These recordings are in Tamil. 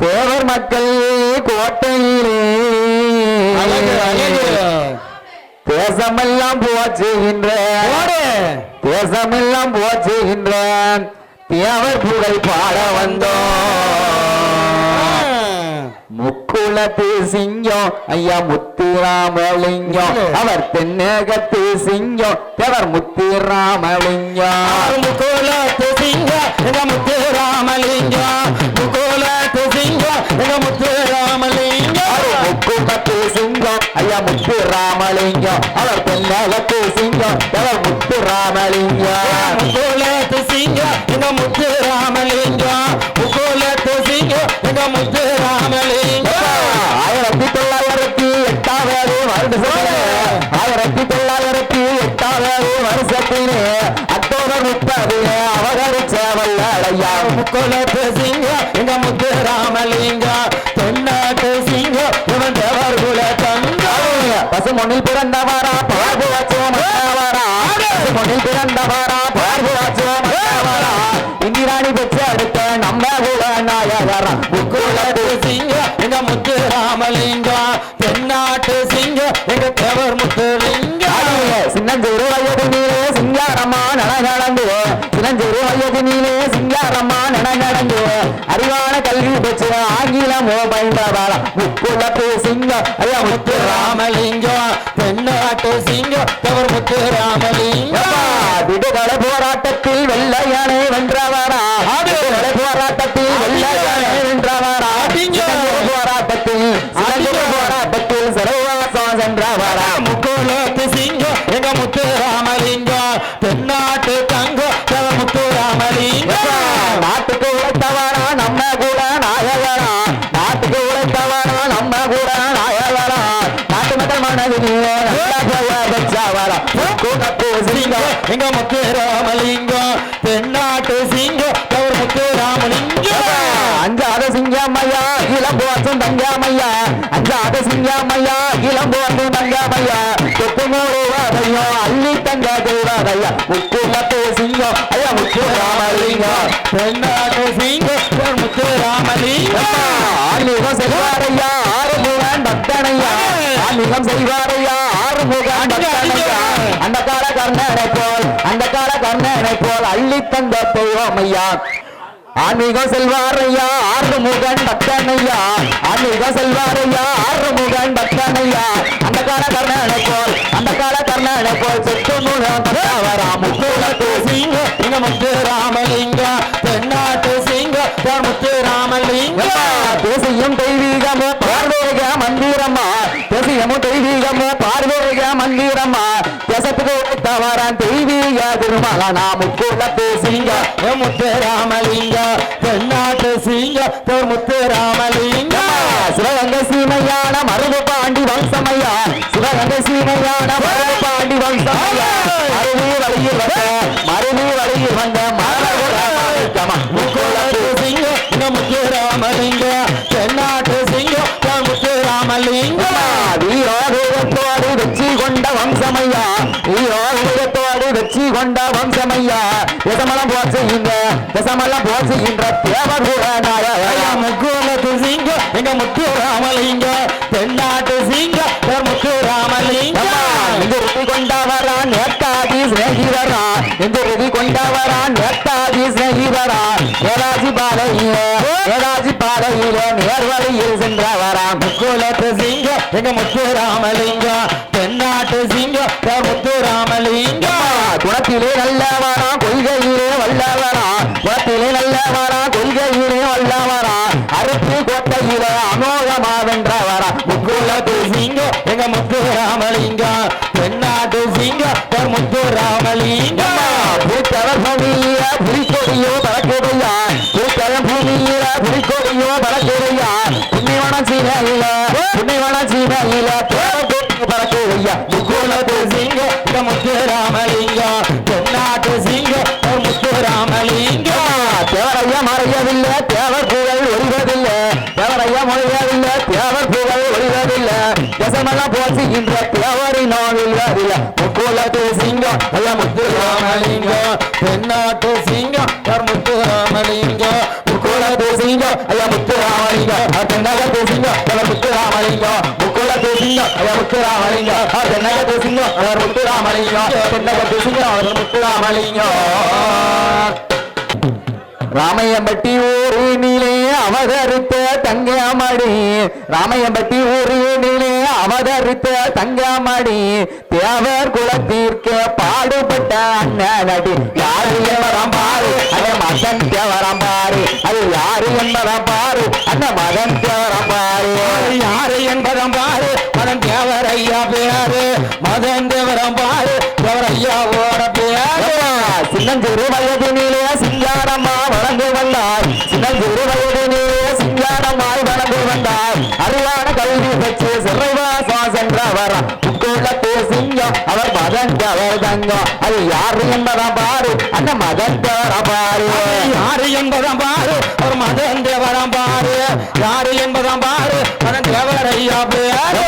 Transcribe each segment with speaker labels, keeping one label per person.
Speaker 1: தேவர் மக்கள் கோட்டையிலே. தேசமெல்லாம் போச்சுகின்ற தேசமெல்லாம் போச்சுகின்ற தேவர் புகழ் பாட வந்தோம். முக்குளத்து சிங்கம் ஐயா முத்துராமலிங்கம். அவர் தென்னகத்து சிங்கம் தேவர் முத்துராமலிங்கம்.
Speaker 2: முகோலத்து சிங்க எங்க முத்து ராமலிங்கம்
Speaker 1: முக்குளத்து சிங்கம் ஐயா முத்துராமலிங்கம். அவர் தென்னகத்து சிங்கம் தேவர் முத்துராமலிங்கம்.
Speaker 2: முகோலத்து சிங்க எங்க முத்து ராமலிங்கம் முகோலத்து சிங்க எங்க முத்து ராமலிங்கம்
Speaker 1: ஆயிரத்தி தொள்ளாயிரத்தி எட்டாவது வருடத்திலே ஆயிரத்தி தொள்ளாயிரத்தி எட்டாவது வருஷத்திலே வல்லடையா
Speaker 2: முகோலத்து சிங்க எங்க முத்து ராமலிங்கம் தென்னாட்டு சிங்க இவன் தேவர் குல தங்கம்
Speaker 1: பசுமொன்னில் பிறந்தவரா பார்வு வச்சோம் பசுமொன்னில் பிறந்தவரா பார்வு வச்சோம் இந்திராணி பெற்று அடுத்த நம்ம கூட நாயகரா.
Speaker 2: முக்குலத்து சிங்க எங்க முத்து ராமலிங்கம் தென்னாட்டு சிங்க எங்க தேவர் முத்துலிங்கம்
Speaker 1: சிங்கம் ஐயா முத்து
Speaker 2: ராமலிங்கம் தென்னாட்டு சிங்கம் தவறு முத்து ராமலிங்கம்
Speaker 1: விடுதலை போராட்டத்தில் வெள்ளையானை வென்றவர். சிங்கம்
Speaker 2: எங்க முத்து ராமலிங்கம் தென்னாட்டு சிங்க தேவர் முத்து ராமலிங்கம்
Speaker 1: அஞ்சாத சிங்கம்மையா இளம் போற்றும் தங்காமையா அஞ்சாத சிங்கம்மையா இளம் போற்றும் தங்காமையா தொட்டு மூடுவதையோ அள்ளி தங்க செய்வதையா முக்குமத்து சிங்கம் ஐயா முத்து ராமலிங்கம்
Speaker 2: தென்னாட்டு சிங்க தேவர் முத்து ராமலிங்கம்
Speaker 1: ஆன்மீகம் செய்வாரையா ஆறுமுகன் பக்தனையா ஆன்மீகம் செய்வாரையா கர்ணனை போல் அந்த கால கர்ணனை போல் அள்ளி தந்த போவோம் ஐயா ஆன்மீகம் செல்வாரையா ஆறு முகன் பக்தனையா? ஆன்மீகம் செல்வாரையா ஆறு முகன் பக்தனையா? அந்த கால கர்ணனை போல் அந்த கால கர்ணனை போல் செத்து முகம் வரா முக்குலத்து
Speaker 2: சிங்க எங்க முத்து ராமலிங்கம் தென்னாட்டு சிங்க முத்து ராமலிங்கம்
Speaker 1: தேசியம் தெய்வீகமோ பார்வேக மந்திரமா? தேசியமும் தெய்வீகமோ பார்வேக மந்திரமா? தேசத்துக்கு தெய்வீக திருமலனா முக்குள்ள பேசிங்க
Speaker 2: முத்து ராமலிங்க தென்னாட்டு சிங்க முத்து ராமலிங்க.
Speaker 1: சிவகங்கை சீமையான மருது பாண்டி வம்சமையா சிவகங்கை சீமையான மருது பாண்டி வம்சமையா. மருவி வழியில் வந்த மருவி வழியில் வந்த வம்சமையா தசமலம் போச்சுகின்ற தசமலம் போச்சுகின்ற தேவர் கூட
Speaker 2: ஐயா முக்குலத்து சிங்க எங்க முத்து ராமலிங்கம் தென்னாட்டு சிங்க முத்து ராமலிங்கம்
Speaker 1: இந்துருதி கொண்டவரா நேதாஜி சிநேகிதரா. இந்துருதி கொண்டவரா நேதாஜி சிநேகிதரா. நேதாஜி பாதையில நேதாஜி பாதையில நேர்வழியில் சென்றவரா.
Speaker 2: முக்குலத்து சிங்க எங்க முத்து ராமலிங்கம் தென்னாட்டு சிங்க முத்து ராமலிங்கம்
Speaker 1: பூமியில புலிக்கொடியோ பறக்குதையா பூத்தவர் பூமியில புலிக்கொடியோ பறக்குதையா புண்ணியவன சீனையில புண்ணியவன சீனையில பறக்குதையா
Speaker 2: முக்குலத்து சிங்க முத்து ராமலிங்கம் தென்னாட்டு சிங்க முத்து ராமலிங்கம்
Speaker 1: தேவரையா மறையவில்லை தேசமெல்லாம் போற்றுகின்ற தேவரின் நோவில்வதில்லை முக்குலத்து சிங்கம் அல்ல முத்து
Speaker 2: ராமலிங்கம் தென்னாட்டு சிங்கம் தேவர் முத்து ராமலிங்கம்
Speaker 1: முக்குலத்து சிங்கம் அல்ல முத்து ராமலிங்கம் அவர் தென்னகத்து சிங்கம் அல்ல முத்து ராமலிங்கம் முக்குளத்து சிங்கம் அல்ல முத்து ராமலிங்கம் அவர் தென்னகத்து சிங்கம் அவர் முத்து ராமலிங்கம் தென்னகத்து சிங்கம் அவர் முத்து ராமலிங்கம் ராமையம்பட்டி ஊரினிலே அவதரித்த தங்கமடி ராமையம்பட்டி ஊரினிலே அவதரித்த தங்கமடி தேவர் குலத்திற்கு பாடுபட்ட அண்ணனடி. யாரு எவரம் பாரு அந்த மகன் தேவரம் பாரு. அது யாரு என்பதம் பாரு அந்த மகன் தேவரம் பாரு.
Speaker 2: யாரு என்பதம் பாரு மதன் தேவர் ஐயா பேரு. மதன் தேவரம் பாரு தேவர் ஐயாவோட பேரு.
Speaker 1: சின்னஞ்சிறு வயதினிலே வந்தார் அறிவான கல்வி பெற்று சிறைவாசா சென்றவர் உட்கொள்ளத்தே சிங்கம் அவர் மதன் அவர் தங்கம். அது யாரு என்பதா பாரு அந்த மதன் தேவர பாரு.
Speaker 2: யாரு என்பதம் பாரு ஒரு மதன் தேவரம் பாரு. யாரு என்பதம் பாரு மதன் தேவர் ஐயா பேரு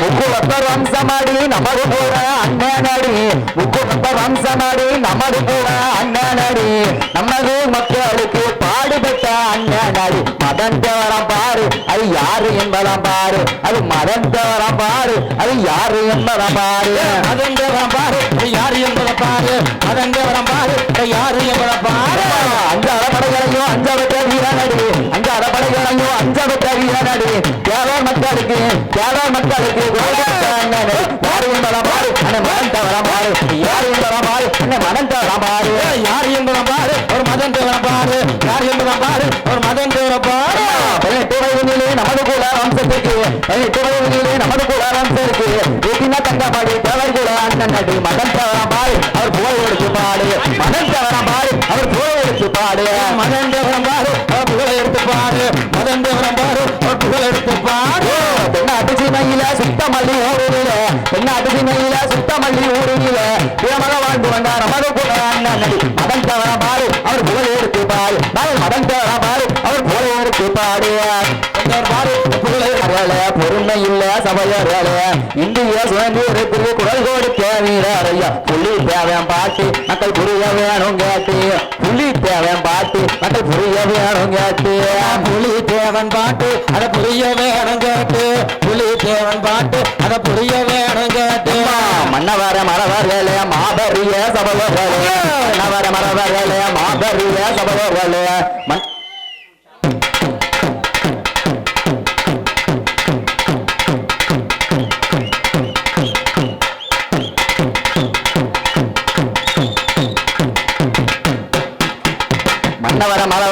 Speaker 1: முக்குளத்தர் வம்சமாடி நமது கூட அண்ணனடி. முக்குளத்தர் வம்சமாடி நமது கூட அண்ணனடி. நமது மக்களுக்கு பாடுபட்ட அண்ணனடி. மதன் தேவரம் பாரு அது யாரு என்பதாம் பாரு. அது மதன் பாரு. அது யாரு என்பதாம் பாரு.
Speaker 2: மதன் பாரு. அது யாரு என்பதை பாரு. மதன் பாரு. இது யாரு என்பதை பாரு.
Speaker 1: அஞ்சு அறப்படைகளையும் அஞ்சவற்ற வீரனடி. அஞ்சு அறப்படைகளையும் அஞ்சவற்ற வீரனடி. தேவர் மக்களுக்கு தேவர் மக்களுக்கு யாரு என்பதாம் பாரு. அந்த மதன் பாரு. யாரு என்பதாம் பாரு. அந்த மதன் பாரு.
Speaker 2: யார் என்பதாம் பாரு. மதன் பாரு யார் என்பதம் பாரு ஒரு மதன் தேவரம் பாரு
Speaker 1: பதினெட்டு வயதிலே நமது கூட வம்சத்துக்கு பதினெட்டு வயதிலே நமது கூட வம்சத்துக்கு எட்டின தங்கப்பாடி தேவர் கூட அண்ணன் நடி மதன் தேவரம் அவர் புகழ் எடுத்து மதன் பொறுமை இல்ல சபையர்களே. இந்திய சுதந்திரத்திற்கு குரல் கொடுத்த வீரரையா புள்ளி தேவன் பாட்டு மக்கள் புரிய வேணும் கேட்டு. புள்ளி தேவன் பாட்டு மக்கள் புரிய வேணும் கேட்டு.
Speaker 2: புலி தேவன் பாட்டு அத புரிய வேணும் கேட்டு. புலி தேவன் பாட்டு அத புரிய வேணும் கேட்டு.
Speaker 1: மன்னவர மரவர்களே மாபரிய சபையர்களே. மன்னவர மரவர்களே மாபரிய சபையர்களே. மன்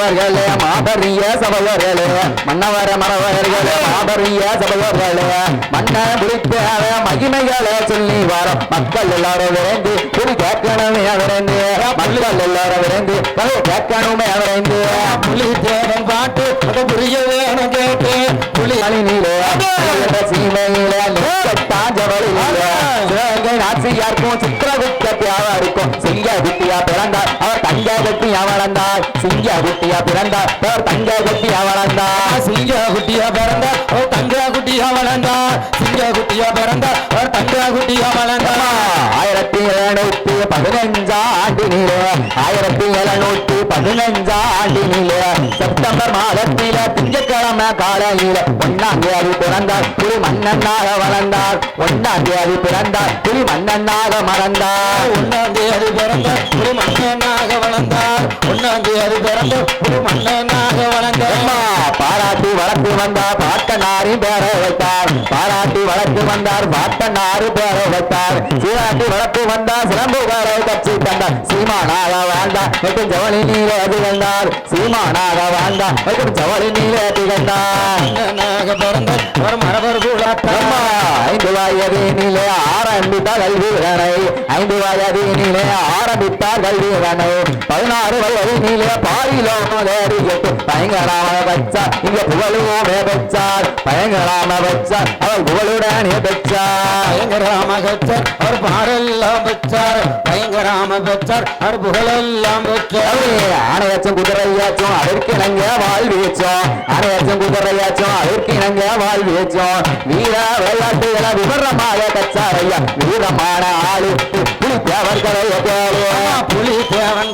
Speaker 1: மன்னவர மாபரிய சபையர்களே மன்னவர மரவர்களே மாபரிய சபையர்களே மன்ன குறிப்பாக மகிமைகளை சொல்லி வர மக்கள் எல்லாரும் விரைந்து புரி கேட்கணுமே விரைந்து மக்கள் எல்லாரும் விரைந்து புரி கேட்கணுமே விரைந்து
Speaker 2: புலி தேவன் பாட்டு அது புரிய வேணும் கேட்டு. புலி
Speaker 1: மணினிலே சீமையிலே தாஞ்சவளியிலே சிவகங்கை நாச்சியாருக்கும் சித்திரகுப்த தேவருக்கும் சிங்க வித்தியா பிறந்தார். அவர் தங்க குட்டியா வளர்ந்தார் சிங்க குட்டியா பிறந்தார் அவர் தங்க குட்டியா வளர்ந்தார்
Speaker 2: சிங்க குட்டியா பிறந்த? ஓ தங்க குட்டியா வளர்ந்தா? சிங்க குட்டியா பிறந்த? ஒரு தங்க குட்டியா வளர்ந்தா?
Speaker 1: ஆயிரத்தி எழுநூத்தி பதினஞ்சாம் ஆண்டினிலே ஆயிரத்தி எழுநூத்தி பதினஞ்சாம் ஆண்டினிலே செப்டம்பர் மாதத்தில திங்கட்கிழமை காலையில ஒன்னாம் தேதி பிறந்தார் புலி மன்னனாக வளர்ந்தார். ஒன்னாம் தேதி பிறந்தார் புலி மன்னனாக மறந்தார்.
Speaker 2: ஒன்னாம் தேதி பிறந்த ஒரு மன்னனாக வளர்ந்தார். ஒன்னாம் தேதி பிறந்த ஒரு மன்னனாக வளர்ந்தார்
Speaker 1: பாராட்டி வளர்த்து வந்தார் பாட்டனாரின் பேரை வைத்தார். பாராட்டி வளர்த்து வந்தார் பாட்டனாரு பேரை வைத்தார். சீராட்டி வளர்த்து வந்தார் சிலம்புகாரை கட்சி தந்தார். சீமானாக வாழ்ந்தார் மற்றும் ஜவளி நீரே திகழ்ந்தார் சீமானாக வாழ்ந்தார் மற்றும் ஜவளி நீரே திகழ்ந்தார் ஐந்து வயதினிலே ஆரம்பித்த கல்விதனை ஐந்து வயதினிலே ஆரம்பித்தார் கல்விதனை பதினாறு வயதினிலே கேட்டு. பயங்கராம வச்சார் இங்க புகழுமே பெற்றார் பயங்கராம வச்சார். அவள் புகழுடனே பெற்றார்.
Speaker 2: பயங்கராம பெற்றார் அவர் பாடெல்லாம் பெற்றார். பயங்கராம பெற்றார் அவர் புகழெல்லாம் பெற்றார்.
Speaker 1: ஆணையாச்சும் குதிரையாச்சும் அதற்கிணங்க வாழ் வீச்சோம். ஆணையாச்சும் குதிரையாச்சும் அதற்கிணங்க வாழ் வீச்சோம். வீர விளையாட்டுகளை விவரமாக கச்சாரையா வீரமான ஆளு புலி தேவர்களைய தேவையா
Speaker 2: புலி தேவன்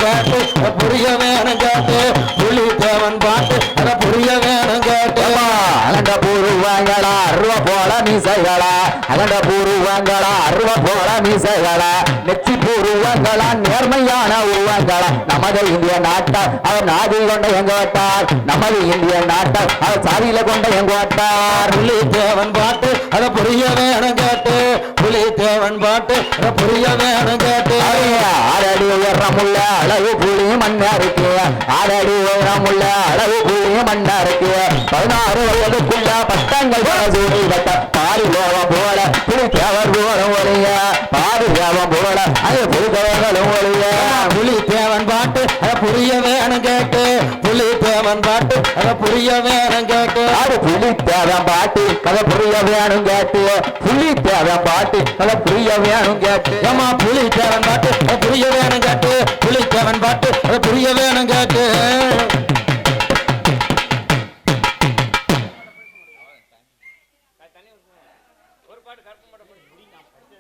Speaker 2: அத புரிய வேணும் கேட்டு. புலி தேவன் பாட்டு புரிய வேணும் கேட்டு.
Speaker 1: அகண்ட பூர்வங்களா அருவ போல மீசைகளா அகண்ட பூர்வங்களா அருவ போல மீசைகளா நெச்சி பூர்வங்களா நேர்மையான உருவங்களா. நமது இந்திய நாட்டார் அவர் நாதி கொண்ட எங்க வட்டார் நமது இந்திய நாட்டார் அவர் சாதியில கொண்ட எங்க வட்டார்
Speaker 2: புலி தேவன் பாட்டு அத புரிய வேணும் கேட்டு. புலி தேவன் பாட்டு அத புரிய வேணும் கேட்டு.
Speaker 1: ஆறடி உயரமுள்ள அளவு புளி மண்ணா இருக்கு ஆறடி உயரமுள்ள அளவு புளி மண்ணா இருக்கு பதினாறு வயதுக்குள்ள பட்டங்கள் பட்ட பாரி கோபம் போல புலி தேவர் போல ஒளிய பாரி கோபம் போல அது புலிதவர்களும் ஒளிய
Speaker 2: புலி தேவன் பாட்டு அத புரிய வேணும் கேட்டு. புலி தேவன் பாட்டு அத புரிய வேணும் கேட்டு.
Speaker 1: அது புலி தேவன் பாட்டு கதை புரிய வேணும் கேட்டு. புலி தேவன் பாட்டு கதை புரிய வேணும் கேட்டு.
Speaker 2: ஏமா புலி தேவன் பாட்டு அத புரிய வேணும் கேட்டு. தேவன் பாட்டு அத புரிய வேணும் கேட்டு.